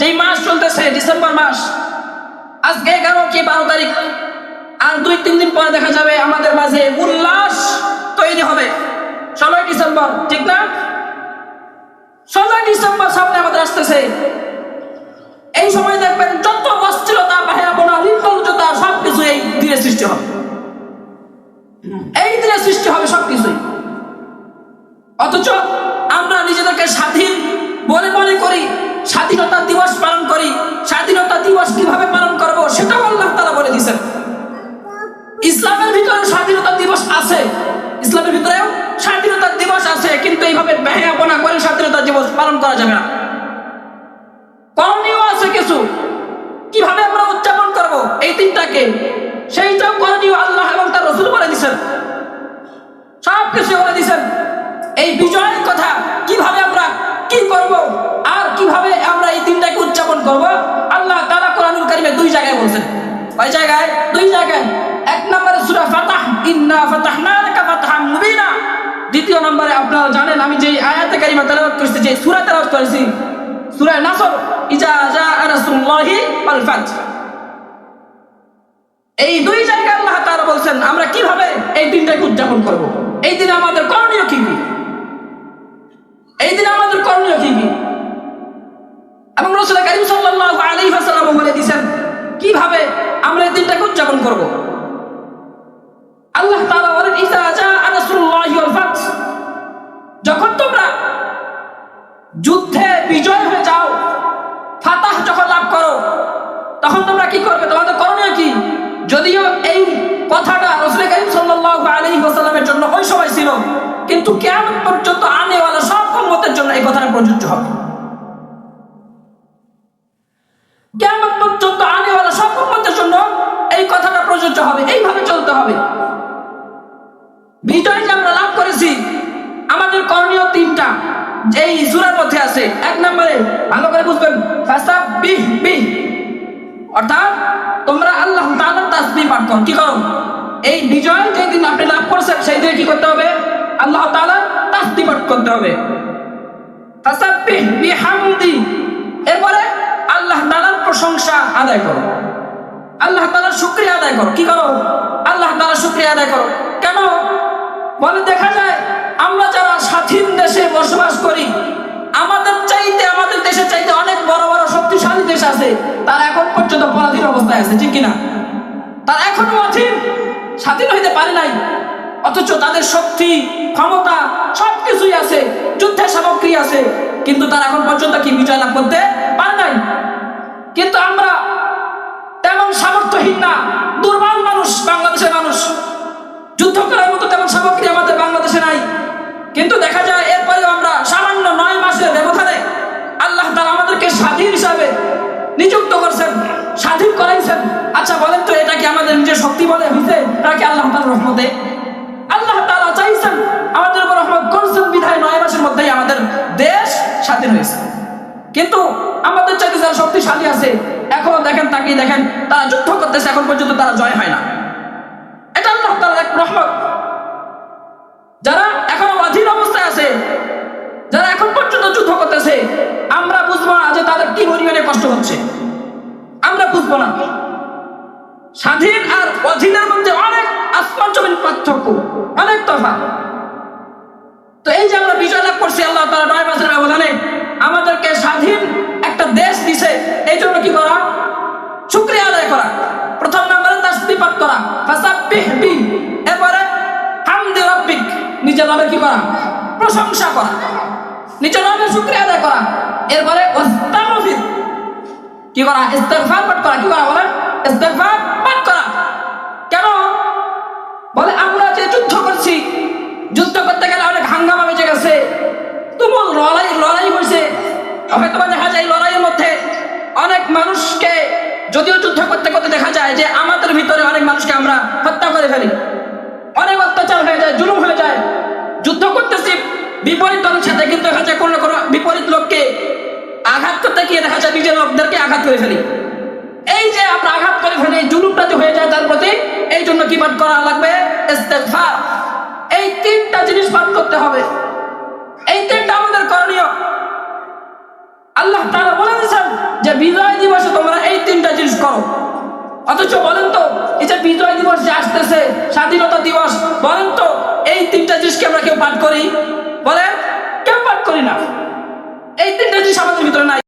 যেই মাস চলতেছে, ডিসেম্বর মাস, আজকে এগারো কি বারো তারিখ, আর দুই, তিন দিন পরে দেখা যাবে আমাদের মাঝে উল্লাস তৈরি হবে। ষোলোই ডিসেম্বর, ঠিক না? ষোলোই ডিসেম্বর সামনে আমাদের আসতেছে। এই সময় দেখবেন যত অস্থিরতা বোনা নির্লজ্জতা সবকিছু এই দিনে সৃষ্টি হবে। এই দিনে সৃষ্টি হবে সবকিছুই। অথচ আমরা নিজেদেরকে স্বাধীন বলে মনে করি স্বাধীনতা দিবস পালন করি। স্বাধীনতা দিবস কীভাবে পালন করব সেটাও আল্লাহ তালা বলে দিয়েছেন। ইসলামের ভিতরে স্বাধীনতা দিবস আছে। ইসলামের ভিতরেও স্বাধীনতা দিবস আছে, কিন্তু এইভাবে বেহাপনা করে স্বাধীনতা দিবস পালন করা যাবে না। করণীয় আছে কিছু। কীভাবে আমরা উদযাপন করব? এই তিনটাকে। সেইটাও করণীয় আল্লাহ এবং তার রসুল বলে দিচ্ছেন সব কিছু বলে দিচ্ছেন এই বিজয়ের কথা জায়গায় বলছেন। জায়গায়? দুই জায়গায়। এক নম্বরে সূরা ফাতাহ। ইন্না মুবিনা। দ্বিতীয় নম্বরে আপনারা জানেন, আমি যে আয়াতে কারিমা করেছি যে করেছি, সূরা নাসর, ইজা ফাতহ এই দুই জায়গায় আল্লাহ বলছেন, আমরা কীভাবে এই দিনটাকে উদযাপন করব? এই দিনে আমাদের করণীয় কি কি এই দিনে আমাদের করণীয় কি কি এবং রসুল করিম সাল্লাল্লাহু আলাইহি ওয়াসাল্লাম বলে দিয়েছেন কীভাবে আমরা এই দিনটাকে উদযাপন করব। আল্লাহ যখন তোমরা যুদ্ধে বিজয় হয়ে যাও, ফাতাহ যখন লাভ করো, তখন তোমরা কি করবে? তোমাদের করণীয় কি? যদিও এই কথাটা রসুল করিম সাল্লাল্লাহু আলাইহি ওয়াসাল্লামের জন্য ওই সময় ছিল, কিন্তু কিয়ামত পর্যন্ত আনেওয়ালা বিজয় যে আমরা লাভ করেছি, আমাদের করণীয় তিনটা এই সূরার মধ্যে আছে, এক নম্বরে, ভালো করে বুঝবেন অর্থাৎ, তোমরা আল্লাহ তাসবিহ পাঠ করো, কি করো? এই বিজয় যেই দিন আপনি লাভ করেছেন, সেই দিনে কি করতে হবে? আল্লাহ তাআলার তাসবিহ পাঠ করতে হবে। এরপরে, আল্লাহ তাআলার প্রশংসা আদায় করো। আল্লাহ তাআলার শুকরিয়া আদায় করো, কি করো? আল্লাহ তাআলার শুকরিয়া আদায় করো। বলে, দেখা যায়, আমরা যারা স্বাধীন দেশে বসবাস করি, আমাদের চাইতে, আমাদের দেশের চাইতে অনেক বড় বড়, শক্তিশালী দেশ আছে, তারা এখন পর্যন্ত পরাধীন অবস্থায় আছে, ঠিক কিনা? তারা এখনও অধীন, স্বাধীন হইতে পারে নাই, অথচ তাদের শক্তি, ক্ষমতা, সবকিছুই আছে, যুদ্ধের সামগ্রী আছে, কিন্তু তারা এখন পর্যন্ত কি বিজয় লাভ করতে পারে নাই? কিন্তু আমরা তেমন সামর্থ্যহীন না, দুর্বল মানুষ, বাংলাদেশের মানুষ, যুদ্ধ স্বাধীন হিসাবে নিযুক্ত করছেন স্বাধীন করাইছেন আচ্ছা বলেন তো, এটা কি আমাদের নিজের শক্তি বলে হইছে নাকি আল্লাহ তাআলার রহমতে? আল্লাহ তাআলা চাইছেন, আমাদের উপর রহমত করছেন, বিধায় নয় মাসের মধ্যেই আমাদের দেশ স্বাধীন হয়েছে। কিন্তু আমাদের চাইতে যারা শক্তিশালী আছে, এখনও দেখেন, তাকিয়ে দেখেন, তারা যুদ্ধ করতেছে, এখন পর্যন্ত তারা জয় হয় না। হচ্ছে। আমরা বুঝব না। স্বাধীন আর অধীনের মধ্যে অনেক আসমান পার্থক্য, অনেক তফা তো এই যে আমরা বিজয় লাভ করছি, আল্লাহ তাআলা নয় মাসের ব্যবধানে, আমাদেরকে স্বাধীন একটা দেশ দিছে, এই জন্য কি করা? শুক্রিয়া আদায় করা। প্রথম নম্বরে তাসবিহ পাঠ করা। ফাসাব্বিহ বি। এরপরে হামদি রাব্বিক। নিজের নামে কি করা? প্রশংসা করা। নিজের নামে শুক্রিয়া আদায় করা। এরপরে ওয়াস্তাগফির কি করা? ইস্তেগফার পাঠ করা। কি করা বলেন? ইস্তেগফার পাঠ করা। কেন? বলে, আমরা যে যুদ্ধ করছি, যুদ্ধ করতে গেলে অনেক হাঙ্গামা বেঁচে গেছে। তুমুল লড়াই লড়াই হয়েছে। হয়তো দেখা যায়, লড়াইয়ের মধ্যে অনেক মানুষকে, যদিও যুদ্ধ করতে করতে দেখা যায় যে আমাদের ভিতরে অনেক মানুষকে আমরা হত্যা করে ফেলি। অনেক অত্যাচার হয়ে যায়, জুলুম হয়ে যায়। যুদ্ধ করতেছি, বিপরীত দলের সাথে, কিন্তু দেখা যায় কোনো কোনো বিপরীত লোককে আঘাত করতে গিয়ে দেখা যায় নিজের লোকদেরকে আঘাত করে ফেলি। এই যে আমরা আঘাত করে ফেলি, এই জুলুমটা যে হয়ে যায় তার প্রতি, এই জন্য কি পাঠ করা লাগবে? এই তিনটা জিনিস পাঠ করতে হবে। এই তিনটা আমাদের করণীয়। আল্লাহ তারা বলে দিয়েছেন যে, বিজয় দিবসে তোমরা এই তিনটা জিনিস করো। অথচ বলেন তো, এই যে বিজয় দিবস যে আসতেছে, স্বাধীনতা দিবস জিনিস আমাদের ভিতরে নাই।